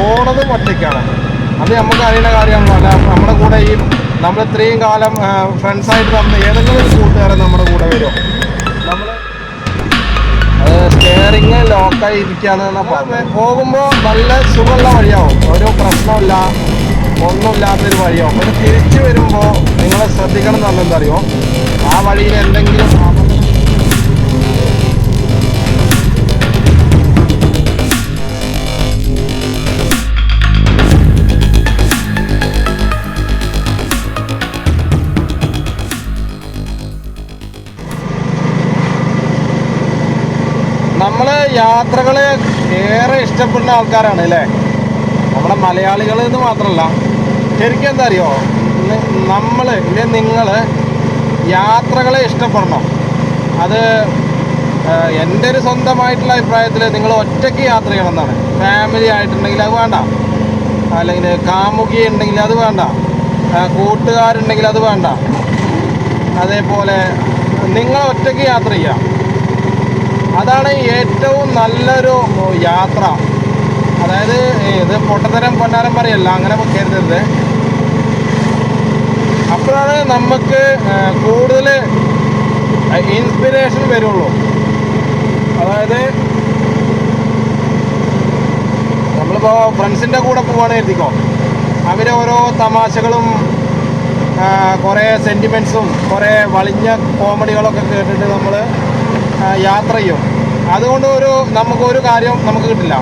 പോണതും ഒറ്റയ്ക്കാണ്. അത് നമുക്ക് അറിയുന്ന കാര്യമാണ് അല്ല നമ്മുടെ കൂടെ ഈ നമ്മൾ ഇത്രയും കാലം ഫ്രണ്ട്സായിട്ട് നടന്ന ഏതെങ്കിലും ഒരു കൂട്ടുകാരൻ നമ്മുടെ കൂടെ വരും നമ്മൾ അത് സ്റ്റിയറിങ് ലോക്കായി ഇരിക്കുകയാണെന്ന് ഇരിക്കുകയാണ് പോകുമ്പോൾ നല്ല സുഖമുള്ള വഴിയാവും. ഒരു പ്രശ്നമില്ല ഒന്നുമില്ലാത്തൊരു വഴിയാവും. ഒരു തിരിച്ചു വരുമ്പോൾ നിങ്ങൾ ശ്രദ്ധിക്കണം എന്ന് പറഞ്ഞാൽ അറിയോ ആ വഴിയിൽ എന്തെങ്കിലും നമ്മൾ യാത്രകളെ ഏറെ ഇഷ്ടപ്പെടുന്ന ആൾക്കാരാണ് അല്ലേ? നമ്മുടെ മലയാളികൾ എന്ന് മാത്രമല്ല ശരിക്കും എന്താ അറിയോ? നമ്മൾ ഇല്ലെ നിങ്ങൾ യാത്രകളെ ഇഷ്ടപ്പെടണം. അത് എന്റെ ഒരു സ്വന്തമായിട്ടുള്ള അഭിപ്രായത്തിൽ നിങ്ങൾ ഒറ്റയ്ക്ക് യാത്ര ചെയ്യണം എന്നാണ് ഫാമിലി ആയിട്ടുണ്ടെങ്കിൽ അത് വേണ്ട. അല്ലെങ്കിൽ കാമുകി ഉണ്ടെങ്കിൽ അത് വേണ്ട. കൂട്ടുകാരുണ്ടെങ്കിൽ അത് വേണ്ട. അതേപോലെ നിങ്ങൾ ഒറ്റയ്ക്ക് യാത്ര ചെയ്യാം. അതാണ് ഏറ്റവും നല്ലൊരു യാത്ര. അതായത് ഇത് പൊട്ടത്തരം പൊന്നാരം പറയല്ല അങ്ങനെ കരുതരുത്. അപ്പോഴാണ് നമുക്ക് കൂടുതൽ ഇൻസ്പിറേഷൻ വരുള്ളൂ. അതായത് നമ്മളിപ്പോൾ ഫ്രണ്ട്സിന്റെ കൂടെ പോവാണ് എഴുതിക്കോ അവരെ ഓരോ തമാശകളും കുറേ സെന്റിമെൻസും കുറേ വളിഞ്ഞ കോമഡികളൊക്കെ കേട്ടിട്ട് നമ്മൾ യാത്ര ചെയ്യും അതുകൊണ്ട് ഒരു നമുക്കൊരു കാര്യം നമുക്ക് കിട്ടില്ല.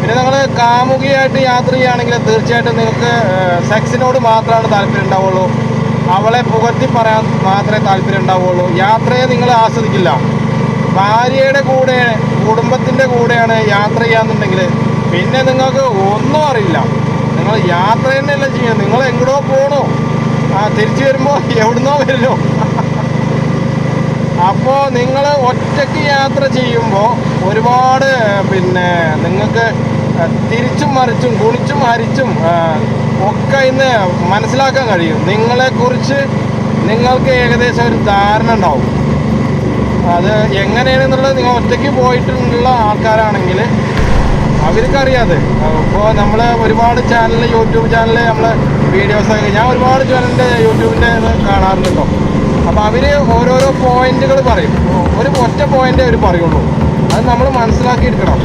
പിന്നെ നിങ്ങൾ കാമുകിയായിട്ട് യാത്ര ചെയ്യുകയാണെങ്കിൽ തീർച്ചയായിട്ടും നിങ്ങൾക്ക് സെക്സിനോട് മാത്രമാണ് താല്പര്യം ഉണ്ടാവുള്ളൂ. അവളെ പുകഴ്ത്തി പറയാൻ മാത്രമേ താല്പര്യം ഉണ്ടാവുള്ളൂ. യാത്രയെ നിങ്ങൾ ആസ്വദിക്കില്ല. ഭാര്യയുടെ കൂടെ കുടുംബത്തിന്റെ കൂടെയാണ് യാത്ര ചെയ്യാന്നുണ്ടെങ്കിൽ പിന്നെ നിങ്ങൾക്ക് ഒന്നും അറിയില്ല. നിങ്ങൾ യാത്ര തന്നെയല്ല ചെയ്യുക. നിങ്ങൾ എങ്ങോട്ടോ പോകണോ ആ തിരിച്ചു വരുമ്പോൾ എവിടുന്നോ വരുമല്ലോ അപ്പോൾ നിങ്ങൾ ഒറ്റയ്ക്ക് യാത്ര ചെയ്യുമ്പോൾ ഒരുപാട് പിന്നെ നിങ്ങൾക്ക് തിരിച്ചും മറിച്ചും കുണിച്ചും ഹരിച്ചും ഒക്കെ ഇന്ന് മനസ്സിലാക്കാൻ കഴിയും. നിങ്ങളെക്കുറിച്ച് നിങ്ങൾക്ക് ഏകദേശം ഒരു ധാരണ ഉണ്ടാവും. അത് എങ്ങനെയാണെന്നുള്ളത് നിങ്ങൾ ഒറ്റയ്ക്ക് പോയിട്ടുള്ള ആൾക്കാരാണെങ്കിൽ അവർക്കറിയാതെ. ഇപ്പോൾ നമ്മൾ ഒരുപാട് ചാനൽ യൂട്യൂബ് ചാനൽ നമ്മൾ വീഡിയോസൊക്കെ ഞാൻ ഒരുപാട് ചാനലിന്റെ യൂട്യൂബിന്റെ കാണാറുണ്ട് കേട്ടോ അപ്പോൾ അവർ ഓരോരോ പോയിന്റുകൾ പറയും. ഒരു ഒറ്റ പോയിന്റേ അവർ പറയുള്ളൂ. അത് നമ്മൾ മനസ്സിലാക്കിയെടുക്കണം.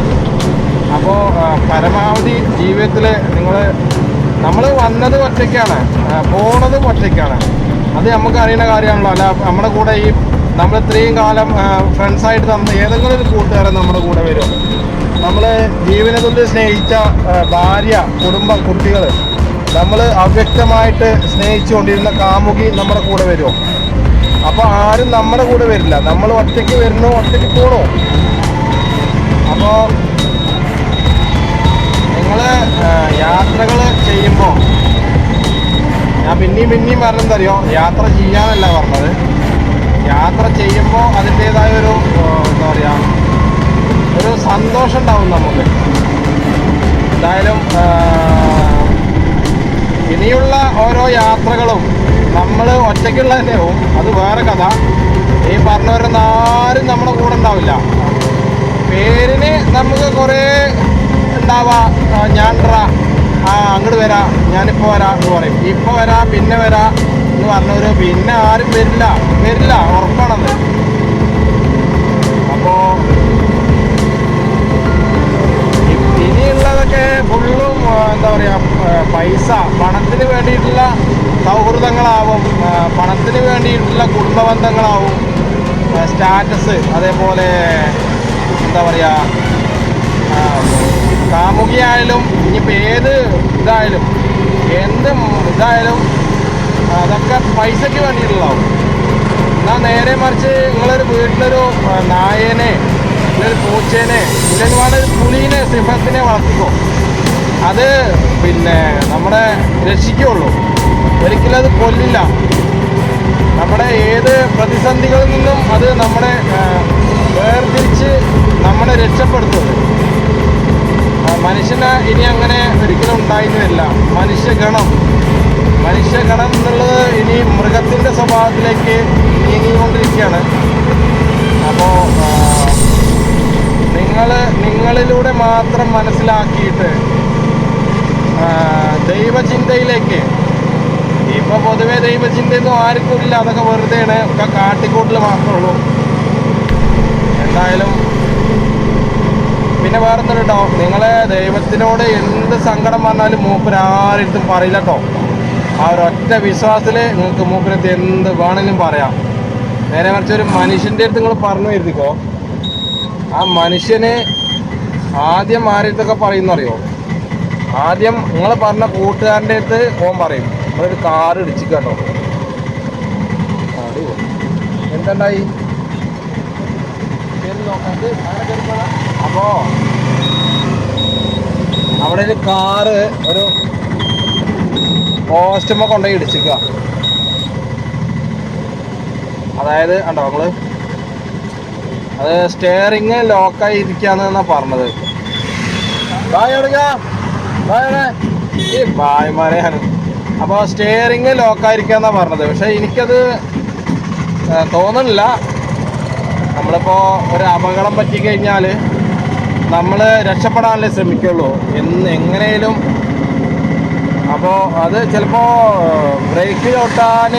അപ്പോൾ പരമാവധി ജീവിതത്തിൽ നിങ്ങൾ നമ്മൾ വന്നത് ഒറ്റയ്ക്കാണ്. പോണതും ഒറ്റയ്ക്കാണ്. അത് നമുക്ക് അറിയുന്ന കാര്യമാണല്ലോ. അല്ല നമ്മുടെ കൂടെ ഈ നമ്മൾ ഇത്രയും കാലം ഫ്രണ്ട്സായിട്ട് തന്ന ഏതെങ്കിലും ഒരു കൂട്ടുകാരൻ നമ്മുടെ കൂടെ വരും. നമ്മൾ ജീവനതുല്യ സ്നേഹിച്ച ഭാര്യ കുടുംബം കുട്ടികൾ നമ്മൾ അവ്യക്തമായിട്ട് സ്നേഹിച്ചുകൊണ്ടിരുന്ന കാമുകി നമ്മുടെ കൂടെ വരുമോ അപ്പോൾ ആരും നമ്മുടെ കൂടെ വരില്ല. നമ്മൾ ഒറ്റയ്ക്ക് വരണോ ഒറ്റയ്ക്ക് പോണോ? അപ്പോൾ നിങ്ങൾ യാത്രകൾ ചെയ്യുമ്പോൾ ഞാൻ പിന്നെയും പിന്നെയും പറഞ്ഞെന്തറിയോ? യാത്ര ചെയ്യാനല്ല പറഞ്ഞത്. യാത്ര ചെയ്യുമ്പോൾ അതിന്റേതായ ഒരു എന്താ പറയുക ഒരു സന്തോഷം ഉണ്ടാവും നമുക്ക്. എന്തായാലും ഇനിയുള്ള ഓരോ യാത്രകളും നമ്മൾ ഒറ്റയ്ക്കുള്ള തന്നെയാവും അത് വേറെ കഥ. ഈ പറഞ്ഞവരൊന്നും ആരും നമ്മുടെ കൂടെ ഉണ്ടാവില്ല. പേരിന് നമുക്ക് കുറേ ഉണ്ടാവാ. ഞാൻ ആ അങ്ങോട്ട് വരാ. ഞാനിപ്പോൾ വരാ എന്ന് പറയും. ഇപ്പോൾ വരാ പിന്നെ വരാ എന്ന് പറഞ്ഞവര് പിന്നെ ആരും വരില്ല. വരില്ല ഉറപ്പാണത്. അപ്പോൾ ഇനിയുള്ളതൊക്കെ ഫുള്ളും എന്താ പറയുക പൈസ പണത്തിന് വേണ്ടിയിട്ടുള്ള സൗഹൃദങ്ങളാവും ആ, പണത്തിന് വേണ്ടിയിട്ടുള്ള കുടുംബ ബന്ധങ്ങളാവും സ്റ്റാറ്റസ് അതേപോലെ എന്താ പറയുക കാമുകിയായാലും ഇനിയിപ്പോൾ ഏത് ഇതായാലും എന്ത് ഇതായാലും അതൊക്കെ പൈസയ്ക്ക് വേണ്ടിയിട്ടുള്ളതാവും. എന്നാൽ നേരെ മറിച്ച് നിങ്ങളൊരു വീട്ടിലൊരു നായേനെ ഒരു പൂച്ചേനെ ഇല്ലെങ്കിൽ ഒരു പുലീനെ സിംഹത്തിനെ വളർത്തിക്കോ. അത് പിന്നെ നമ്മുടെ രക്ഷിക്കുള്ളൂ. ഒരിക്കലും അത് കൊല്ലില്ല. നമ്മുടെ ഏത് പ്രതിസന്ധികളിൽ നിന്നും അത് നമ്മളെ വേർതിരിച്ച് നമ്മളെ രക്ഷപ്പെടുത്തുന്നത് മനുഷ്യന് ഇനി അങ്ങനെ ഒരിക്കലും ഉണ്ടായിരുന്നില്ല. മനുഷ്യഗണം. മനുഷ്യഗണം എന്നുള്ളത് ഇനി മൃഗത്തിന്റെ സ്വഭാവത്തിലേക്ക് നീങ്ങിക്കൊണ്ടിരിക്കുകയാണ്. അപ്പോൾ നിങ്ങൾ നിങ്ങളിലൂടെ മാത്രം മനസ്സിലാക്കിയിട്ട് ദൈവചിന്തയിലേക്ക് ഇപ്പൊ പൊതുവെ ദൈവചിന്തയൊന്നും ആർക്കും ഇല്ല. അതൊക്കെ വെറുതെയാണ് ഒക്കെ കാട്ടിക്കൂട്ടിൽ മാത്രമേ ഉള്ളൂ. എന്തായാലും പിന്നെ വേറൊന്നും കേട്ടോ നിങ്ങളെ ദൈവത്തിനോട് എന്ത് സങ്കടം വന്നാലും മൂപ്പര് ആരെടുത്തും പറയില്ല കേട്ടോ ആ ഒരൊറ്റ വിശ്വാസത്തിൽ നിങ്ങൾക്ക് മൂപ്പരത്ത് എന്ത് വേണമെങ്കിലും പറയാം. നേരെ മറിച്ച് ഒരു മനുഷ്യന്റെ അടുത്ത് നിങ്ങൾ പറഞ്ഞു വരുത്തിക്കോ. ആ മനുഷ്യന് ആദ്യം ആരെടുത്തൊക്കെ പറയുന്നറിയോ? ആദ്യം നിങ്ങൾ പറഞ്ഞ കൂട്ടുകാരന്റെ അടുത്ത് ഓൻ പറയും. നമ്മളൊരു കാർ ഇടിച്ചു കേട്ടോ അപ്പോ അവിടെ ഒരു കാറ് ഒരു പോസ്റ്റുമ്പോ കൊണ്ടുപോയി ഇടിച്ചിക്ക. അതായത് കണ്ടോ നമ്മൾ? അത് സ്റ്റെയറിങ് ലോക്കായി ഇരിക്കാന്നാ പറഞ്ഞത്. ബായ് എടുക്കാം ബായ് ഈ ബായ്മാരെ അപ്പോൾ സ്റ്റെയറിങ് ലോക്കായിരിക്കാന്നാ പറഞ്ഞത്. പക്ഷേ എനിക്കത് തോന്നുന്നില്ല നമ്മളിപ്പോൾ ഒരു അപകടം പറ്റിക്കഴിഞ്ഞാൽ നമ്മൾ രക്ഷപ്പെടാനല്ലേ ശ്രമിക്കുള്ളൂ. എന്ന് എങ്ങനെയും അപ്പോൾ അത് ചിലപ്പോൾ ബ്രേക്ക് ചവിട്ടാൻ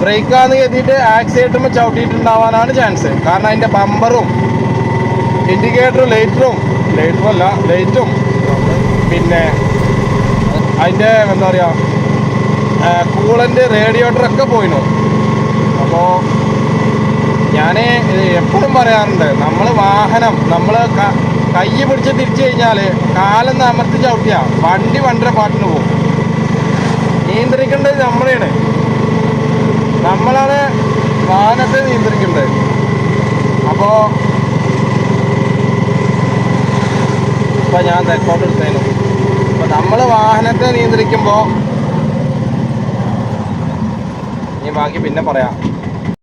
ബ്രേക്കാന്ന് കരുതിയിട്ട് ആക്സിഡന്റുമ്പോൾ ചവിട്ടിയിട്ടുണ്ടാവാനാണ് ചാൻസ് കാരണം അതിന്റെ ബമ്പറും ഇൻഡിക്കേറ്ററും ലൈറ്ററും ലൈറ്ററും അല്ല ലൈറ്റും പിന്നെ അതിന്റെ എന്താ പറയുക കൂളന്റ് റേഡിയേറ്ററൊക്കെ പോയിനു. അപ്പോൾ ഞാൻ എപ്പോഴും പറയാറുണ്ട് നമ്മൾ വാഹനം നമ്മൾ കൈ പിടിച്ച് തിരിച്ചു കഴിഞ്ഞാൽ കാലം അമർത്തി ചവിട്ടിയ വണ്ടി വണ്ടിയുടെ പാട്ടിന് പോകും നിയന്ത്രിക്കേണ്ടത് നമ്മളാണ് നമ്മളാണ് വാഹനത്തെ നിയന്ത്രിക്കേണ്ടത്. അപ്പോൾ ഇപ്പം ഞാൻ തെക്കോട്ട് എടുത്തേനു അപ്പം നമ്മൾ വാഹനത്തെ നിയന്ത്രിക്കുമ്പോൾ ഇനി ബാക്കി പിന്നെ പറയാം.